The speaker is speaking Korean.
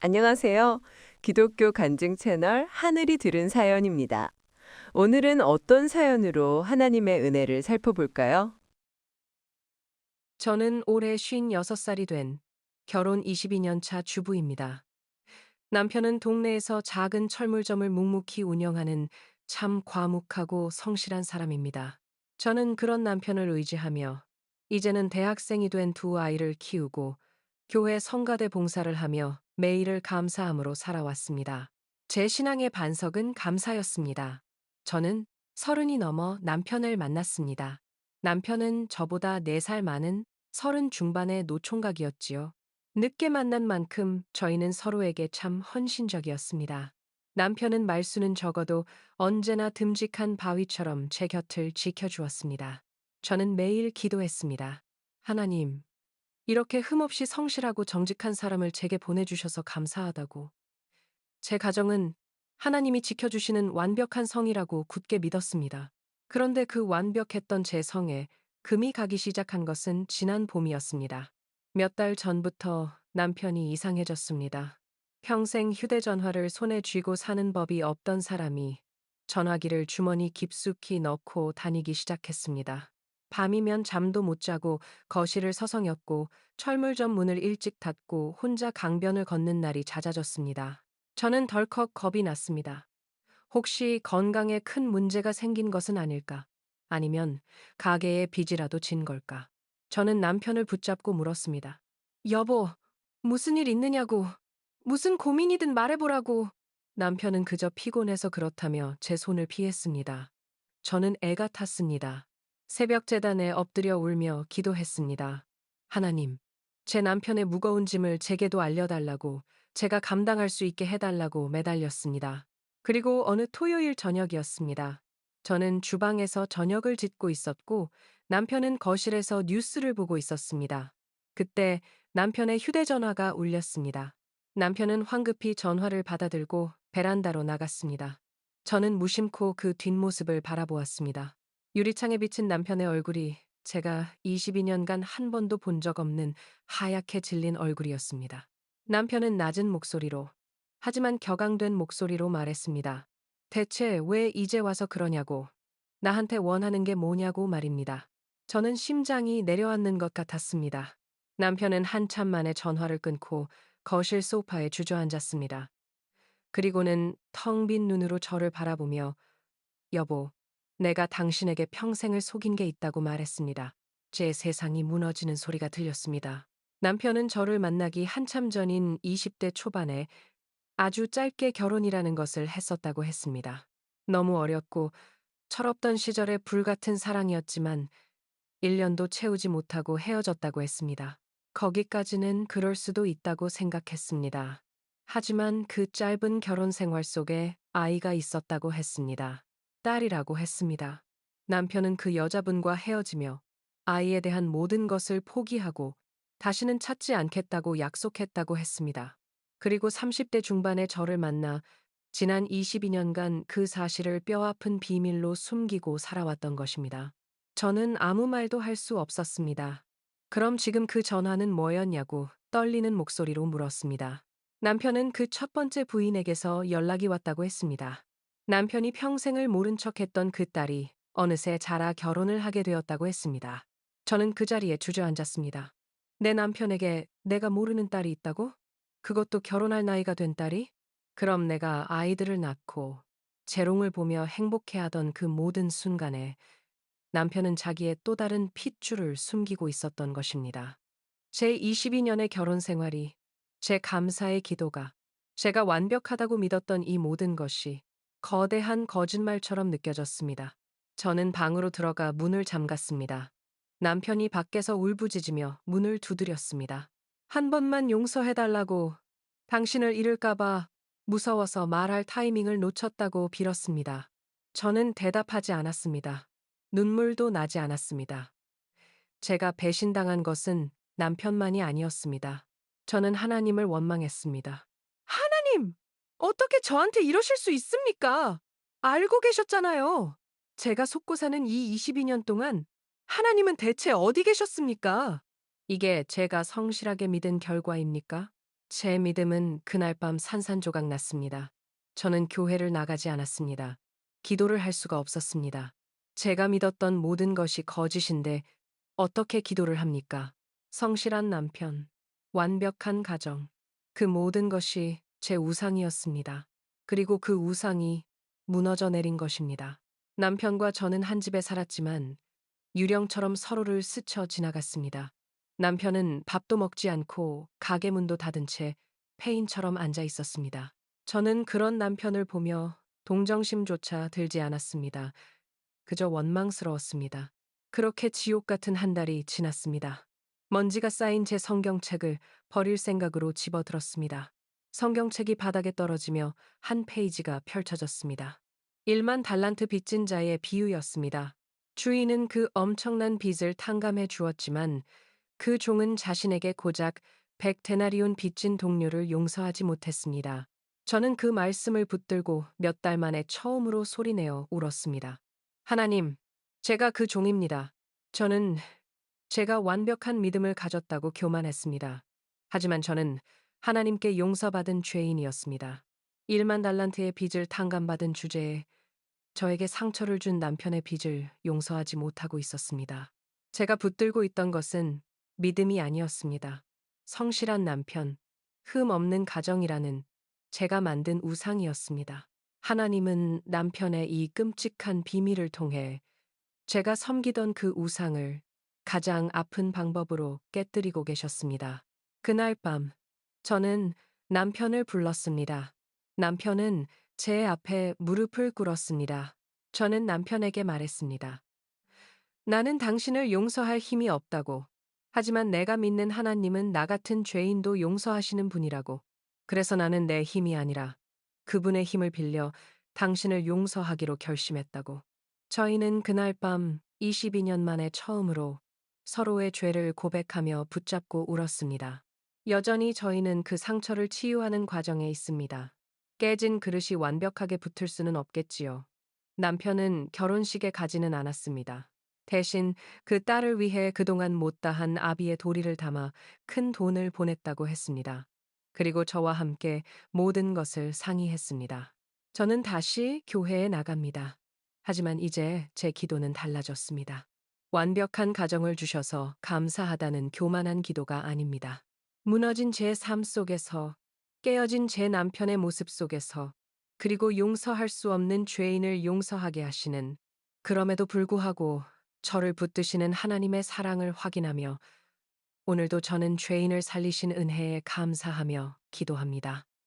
안녕하세요. 기독교 간증 채널 하늘이 들은 사연입니다. 오늘은 어떤 사연으로 하나님의 은혜를 살펴볼까요? 저는 올해 56살이 된 결혼 22년 차 주부입니다. 남편은 동네에서 작은 철물점을 묵묵히 운영하는 참 과묵하고 성실한 사람입니다. 저는 그런 남편을 의지하며 이제는 대학생이 된 두 아이를 키우고 교회 성가대 봉사를 하며 매일을 감사함으로 살아왔습니다. 제 신앙의 반석은 감사였습니다. 저는 서른이 넘어 남편을 만났습니다. 남편은 저보다 4살 많은 서른 중반의 노총각이었지요. 늦게 만난 만큼 저희는 서로에게 참 헌신적이었습니다. 남편은 말수는 적어도 언제나 듬직한 바위처럼 제 곁을 지켜주었습니다. 저는 매일 기도했습니다. 하나님, 이렇게 흠없이 성실하고 정직한 사람을 제게 보내주셔서 감사하다고. 제 가정은 하나님이 지켜주시는 완벽한 성이라고 굳게 믿었습니다. 그런데 그 완벽했던 제 성에 금이 가기 시작한 것은 지난 봄이었습니다. 몇 달 전부터 남편이 이상해졌습니다. 평생 휴대전화를 손에 쥐고 사는 법이 없던 사람이 전화기를 주머니 깊숙이 넣고 다니기 시작했습니다. 밤이면 잠도 못 자고 거실을 서성였고 철물점 문을 일찍 닫고 혼자 강변을 걷는 날이 잦아졌습니다. 저는 덜컥 겁이 났습니다. 혹시 건강에 큰 문제가 생긴 것은 아닐까? 아니면 가게에 빚이라도 진 걸까? 저는 남편을 붙잡고 물었습니다. 여보, 무슨 일 있느냐고. 무슨 고민이든 말해보라고. 남편은 그저 피곤해서 그렇다며 제 손을 피했습니다. 저는 애가 탔습니다. 새벽 재단에 엎드려 울며 기도했습니다. 하나님, 제 남편의 무거운 짐을 제게도 알려달라고 제가 감당할 수 있게 해달라고 매달렸습니다. 그리고 어느 토요일 저녁이었습니다. 저는 주방에서 저녁을 짓고 있었고 남편은 거실에서 뉴스를 보고 있었습니다. 그때 남편의 휴대전화가 울렸습니다. 남편은 황급히 전화를 받아들고 베란다로 나갔습니다. 저는 무심코 그 뒷모습을 바라보았습니다. 유리창에 비친 남편의 얼굴이 제가 22년간 한 번도 본 적 없는 하얗게 질린 얼굴이었습니다. 남편은 낮은 목소리로, 하지만 격앙된 목소리로 말했습니다. 대체 왜 이제 와서 그러냐고, 나한테 원하는 게 뭐냐고 말입니다. 저는 심장이 내려앉는 것 같았습니다. 남편은 한참 만에 전화를 끊고 거실 소파에 주저앉았습니다. 그리고는 텅 빈 눈으로 저를 바라보며 여보, 내가 당신에게 평생을 속인 게 있다고 말했습니다. 제 세상이 무너지는 소리가 들렸습니다. 남편은 저를 만나기 한참 전인 20대 초반에 아주 짧게 결혼이라는 것을 했었다고 했습니다. 너무 어렸고 철없던 시절의 불같은 사랑이었지만 1년도 채우지 못하고 헤어졌다고 했습니다. 거기까지는 그럴 수도 있다고 생각했습니다. 하지만 그 짧은 결혼 생활 속에 아이가 있었다고 했습니다. 딸이라고 했습니다. 남편은 그 여자분과 헤어지며 아이에 대한 모든 것을 포기하고 다시는 찾지 않겠다고 약속했다고 했습니다. 그리고 30대 중반에 저를 만나 지난 22년간 그 사실을 뼈아픈 비밀로 숨기고 살아왔던 것입니다. 저는 아무 말도 할 수 없었습니다. 그럼 지금 그 전화는 뭐였냐고 떨리는 목소리로 물었습니다. 남편은 그 첫 번째 부인에게서 연락이 왔다고 했습니다. 남편이 평생을 모른 척 했던 그 딸이 어느새 자라 결혼을 하게 되었다고 했습니다. 저는 그 자리에 주저앉았습니다. 내 남편에게 내가 모르는 딸이 있다고? 그것도 결혼할 나이가 된 딸이? 그럼 내가 아이들을 낳고 재롱을 보며 행복해하던 그 모든 순간에 남편은 자기의 또 다른 핏줄을 숨기고 있었던 것입니다. 제 22년의 결혼 생활이, 제 감사의 기도가, 제가 완벽하다고 믿었던 이 모든 것이 거대한 거짓말처럼 느껴졌습니다. 저는 방으로 들어가 문을 잠갔습니다. 남편이 밖에서 울부짖으며 문을 두드렸습니다. 한 번만 용서해달라고 당신을 잃을까봐 무서워서 말할 타이밍을 놓쳤다고 빌었습니다. 저는 대답하지 않았습니다. 눈물도 나지 않았습니다. 제가 배신당한 것은 남편만이 아니었습니다. 저는 하나님을 원망했습니다. 하나님! 어떻게 저한테 이러실 수 있습니까? 알고 계셨잖아요. 제가 속고 사는 이 22년 동안 하나님은 대체 어디 계셨습니까? 이게 제가 성실하게 믿은 결과입니까? 제 믿음은 그날 밤 산산조각 났습니다. 저는 교회를 나가지 않았습니다. 기도를 할 수가 없었습니다. 제가 믿었던 모든 것이 거짓인데 어떻게 기도를 합니까? 성실한 남편, 완벽한 가정, 그 모든 것이 제 우상이었습니다. 그리고 그 우상이 무너져 내린 것입니다. 남편과 저는 한 집에 살았지만 유령처럼 서로를 스쳐 지나갔습니다. 남편은 밥도 먹지 않고 가게 문도 닫은 채 폐인처럼 앉아 있었습니다. 저는 그런 남편을 보며 동정심조차 들지 않았습니다. 그저 원망스러웠습니다. 그렇게 지옥 같은 한 달이 지났습니다. 먼지가 쌓인 제 성경책을 버릴 생각으로 집어들었습니다. 성경책이 바닥에 떨어지며 한 페이지가 펼쳐졌습니다. 1만 달란트 빚진 자의 비유였습니다. 주인은 그 엄청난 빚을 탕감해 주었지만 그 종은 자신에게 고작 100데나리온 빚진 동료를 용서하지 못했습니다. 저는 그 말씀을 붙들고 몇 달 만에 처음으로 소리내어 울었습니다. 하나님, 제가 그 종입니다. 저는 제가 완벽한 믿음을 가졌다고 교만했습니다. 하지만 저는 하나님께 용서받은 죄인이었습니다. 1만 달란트의 빚을 탕감받은 주제에 저에게 상처를 준 남편의 빚을 용서하지 못하고 있었습니다. 제가 붙들고 있던 것은 믿음이 아니었습니다. 성실한 남편, 흠 없는 가정이라는 제가 만든 우상이었습니다. 하나님은 남편의 이 끔찍한 비밀을 통해 제가 섬기던 그 우상을 가장 아픈 방법으로 깨뜨리고 계셨습니다. 그날 밤, 저는 남편을 불렀습니다. 남편은 제 앞에 무릎을 꿇었습니다. 저는 남편에게 말했습니다. 나는 당신을 용서할 힘이 없다고. 하지만 내가 믿는 하나님은 나 같은 죄인도 용서하시는 분이라고. 그래서 나는 내 힘이 아니라 그분의 힘을 빌려 당신을 용서하기로 결심했다고. 저희는 그날 밤 22년 만에 처음으로 서로의 죄를 고백하며 붙잡고 울었습니다. 여전히 저희는 그 상처를 치유하는 과정에 있습니다. 깨진 그릇이 완벽하게 붙을 수는 없겠지요. 남편은 결혼식에 가지는 않았습니다. 대신 그 딸을 위해 그동안 못다한 아비의 도리를 담아 큰 돈을 보냈다고 했습니다. 그리고 저와 함께 모든 것을 상의했습니다. 저는 다시 교회에 나갑니다. 하지만 이제 제 기도는 달라졌습니다. 완벽한 가정을 주셔서 감사하다는 교만한 기도가 아닙니다. 무너진 제 삶 속에서, 깨어진 제 남편의 모습 속에서, 그리고 용서할 수 없는 죄인을 용서하게 하시는, 그럼에도 불구하고 저를 붙드시는 하나님의 사랑을 확인하며, 오늘도 저는 죄인을 살리신 은혜에 감사하며 기도합니다.